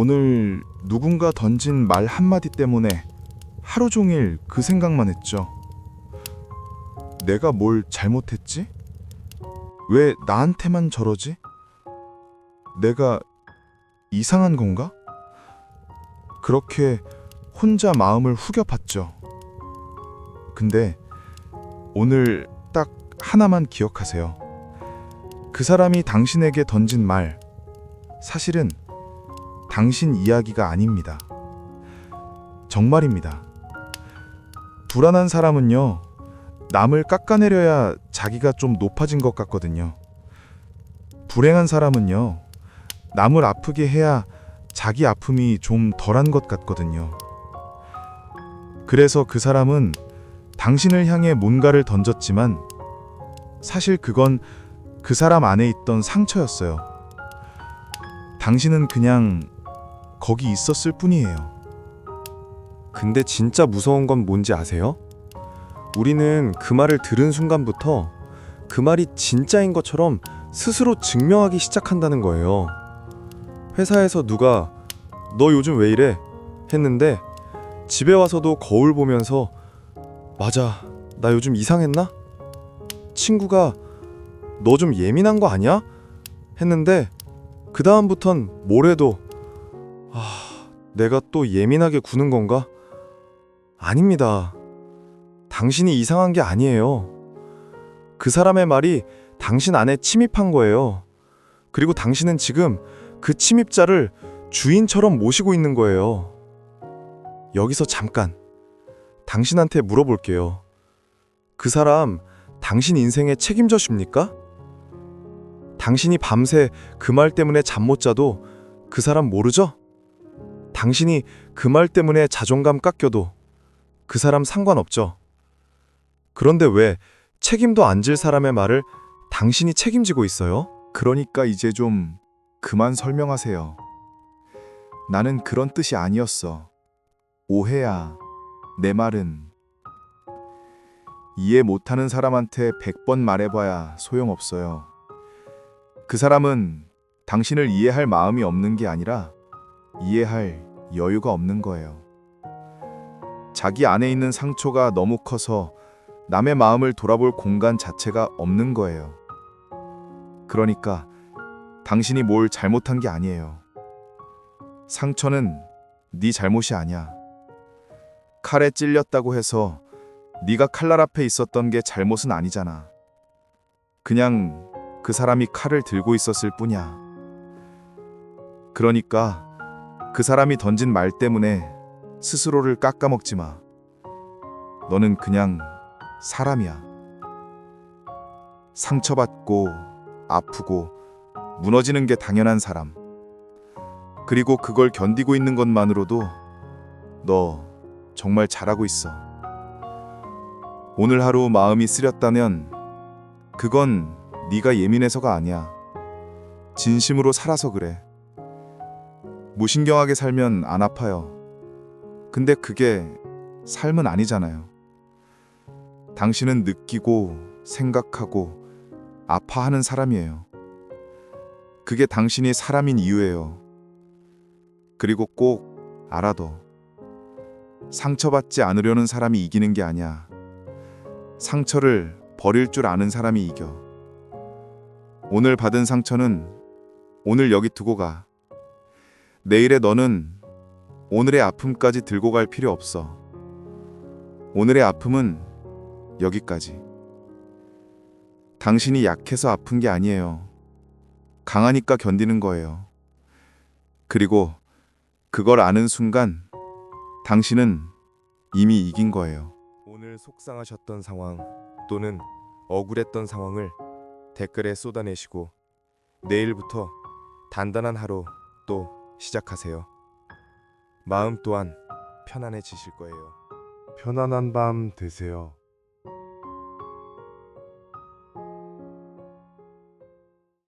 오늘 누군가 던진 말 한마디 때문에 하루 종일 그 생각만 했죠. 내가 뭘 잘못했지? 왜 나한테만 저러지? 내가 이상한 건가? 그렇게 혼자 마음을 후겨봤죠. 근데 오늘 딱 하나만 기억하세요. 그 사람이 당신에게 던진 말, 사실은 당신 이야기가 아닙니다. 정말입니다. 불안한 사람은요, 남을 깎아내려야 자기가 좀 높아진 것 같거든요. 불행한 사람은요, 남을 아프게 해야 자기 아픔이 좀 덜한 것 같거든요. 그래서 그 사람은 당신을 향해 뭔가를 던졌지만 사실 그건 그 사람 안에 있던 상처였어요. 당신은 그냥 거기 있었을 뿐이에요. 근데 진짜 무서운 건 뭔지 아세요? 우리는 그 말을 들은 순간부터 그 말이 진짜인 것처럼 스스로 증명하기 시작한다는 거예요. 회사에서 누가 너 요즘 왜 이래? 했는데 집에 와서도 거울 보면서 맞아, 나 요즘 이상했나? 친구가 너 좀 예민한 거 아니야? 했는데 그 다음부턴 뭘 해도 아, 내가 또 예민하게 구는 건가? 아닙니다. 당신이 이상한 게 아니에요. 그 사람의 말이 당신 안에 침입한 거예요. 그리고 당신은 지금 그 침입자를 주인처럼 모시고 있는 거예요. 여기서 잠깐 당신한테 물어볼게요. 그 사람 당신 인생에 책임져십니까? 당신이 밤새 그 말 때문에 잠 못 자도 그 사람 모르죠? 당신이 그 말 때문에 자존감 깎여도 그 사람 상관없죠. 그런데 왜 책임도 안 질 사람의 말을 당신이 책임지고 있어요? 그러니까 이제 좀 그만 설명하세요. 나는 그런 뜻이 아니었어. 오해야. 내 말은 이해 못하는 사람한테 100번 말해봐야 소용없어요. 그 사람은 당신을 이해할 마음이 없는 게 아니라 이해할 여유가 없는 거예요. 자기 안에 있는 상처가 너무 커서 남의 마음을 돌아볼 공간 자체가 없는 거예요. 그러니까 당신이 뭘 잘못한 게 아니에요. 상처는 네 잘못이 아니야. 칼에 찔렸다고 해서 네가 칼날 앞에 있었던 게 잘못은 아니잖아. 그냥 그 사람이 칼을 들고 있었을 뿐이야. 그러니까 그 사람이 던진 말 때문에 스스로를 깎아먹지 마. 너는 그냥 사람이야. 상처받고 아프고 무너지는 게 당연한 사람. 그리고 그걸 견디고 있는 것만으로도 너 정말 잘하고 있어. 오늘 하루 마음이 쓰렸다면 그건 네가 예민해서가 아니야. 진심으로 살아서 그래. 무신경하게 살면 안 아파요. 근데 그게 삶은 아니잖아요. 당신은 느끼고 생각하고 아파하는 사람이에요. 그게 당신이 사람인 이유예요. 그리고 꼭 알아둬. 상처받지 않으려는 사람이 이기는 게 아니야. 상처를 버릴 줄 아는 사람이 이겨. 오늘 받은 상처는 오늘 여기 두고 가. 내일의 너는 오늘의 아픔까지 들고 갈 필요 없어. 오늘의 아픔은 여기까지. 당신이 약해서 아픈 게 아니에요. 강하니까 견디는 거예요. 그리고 그걸 아는 순간 당신은 이미 이긴 거예요. 오늘 속상하셨던 상황 또는 억울했던 상황을 댓글에 쏟아내시고 내일부터 단단한 하루 또 시작하세요. 마음 또한 편안해지실 거예요. 편안한 밤 되세요.